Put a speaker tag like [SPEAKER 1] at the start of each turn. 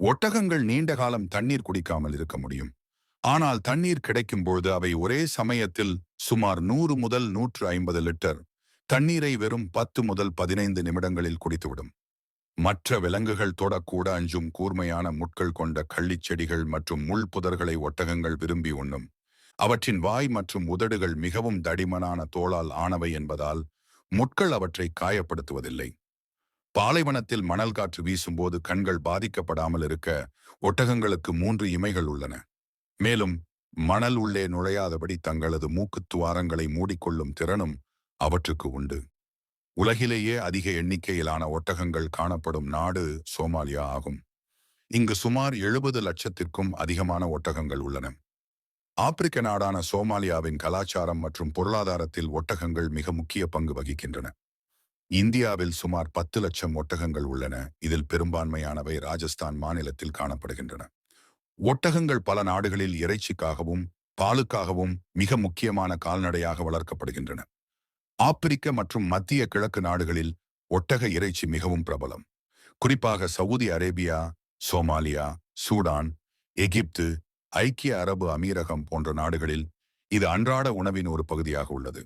[SPEAKER 1] ஒட்டகங்கள் நீண்ட காலம் தண்ணீர் குடிக்காமல் இருக்க முடியும். ஆனால் தண்ணீர் கிடைக்கும் பொழுது அவை ஒரே சமயத்தில் சுமார் நூறு முதல் நூற்று ஐம்பது லிட்டர். தண்ணீரை வெறும் பத்து முதல் பதினைந்து நிமிடங்களில் குடித்துவிடும். மற்ற விலங்குகள் தொடக்கூட அஞ்சும் கூர்மையான முட்கள் கொண்ட கள்ளிச் செடிகள் மற்றும் முள் புதர்களை ஒட்டகங்கள் விரும்பி உண்ணும். அவற்றின் வாய் மற்றும் உதடுகள் மிகவும் தடிமனான தோளால் ஆனவை என்பதால் முட்கள் அவற்றை காயப்படுத்துவதில்லை. பாலைவனத்தில் மணல் காற்று வீசும்போது கண்கள் பாதிக்கப்படாமல் இருக்க ஒட்டகங்களுக்கு மூன்று இமைகள் உள்ளன. மேலும் மணல் உள்ளே நுழையாதபடி தங்களது மூக்குத் துவாரங்களை மூடிக்கொள்ளும் திறனும் அவற்றுக்கு உண்டு. உலகிலேயே அதிக எண்ணிக்கையிலான ஒட்டகங்கள் காணப்படும் நாடு சோமாலியா ஆகும். இங்கு சுமார் எழுபது லட்சத்திற்கும் அதிகமான ஒட்டகங்கள் உள்ளன. ஆப்பிரிக்க நாடான சோமாலியாவின் கலாச்சாரம் மற்றும் பொருளாதாரத்தில் ஒட்டகங்கள் மிக முக்கிய பங்கு வகிக்கின்றன. இந்தியாவில் சுமார் பத்து லட்சம் ஒட்டகங்கள் உள்ளன. இதில் பெரும்பான்மையானவை ராஜஸ்தான் மாநிலத்தில் காணப்படுகின்றன. ஒட்டகங்கள் பல நாடுகளில் இறைச்சிக்காகவும் பாலுக்காகவும் மிக முக்கியமான கால்நடையாக வளர்க்கப்படுகின்றன. ஆப்பிரிக்க மற்றும் மத்திய கிழக்கு நாடுகளில் ஒட்டக இறைச்சி மிகவும் பிரபலம். குறிப்பாக Saudi Arabia Somalia Sudan Egypt ஐக்கிய அரபு அமீரகம் போன்ற நாடுகளில் இது அன்றாட உணவின் ஒரு பகுதியாக உள்ளது.